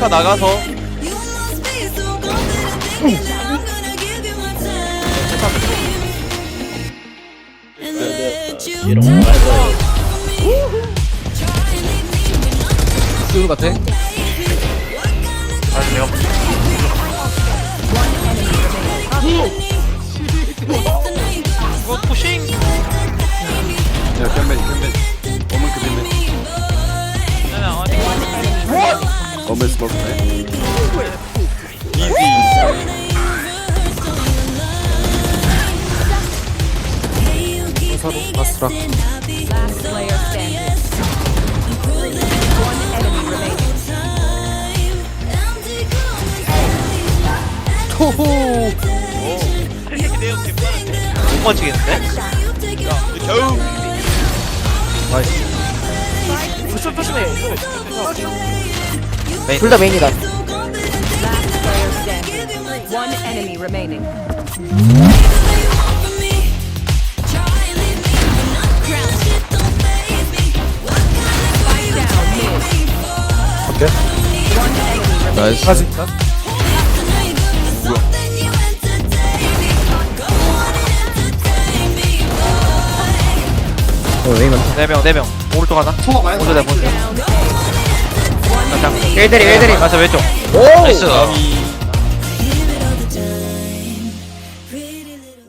히카 나가서. 지우는 것 같아. 아 내가 이거 푸싱. 야 캔맨 캔맨 어문 스모크네 서로 remaining. 호호. 못 맞추겠는데? 겨우 나이스. 조심 조심해 둘 다 메인이다. One enemy remaining. 오케이. 나이스. 가지. 어, 메인 많다. 4명 4명 오른쪽 하나 오른쪽 내 보세요 Down A. 일대리 일대리 맞아 왼쪽 오! 나이스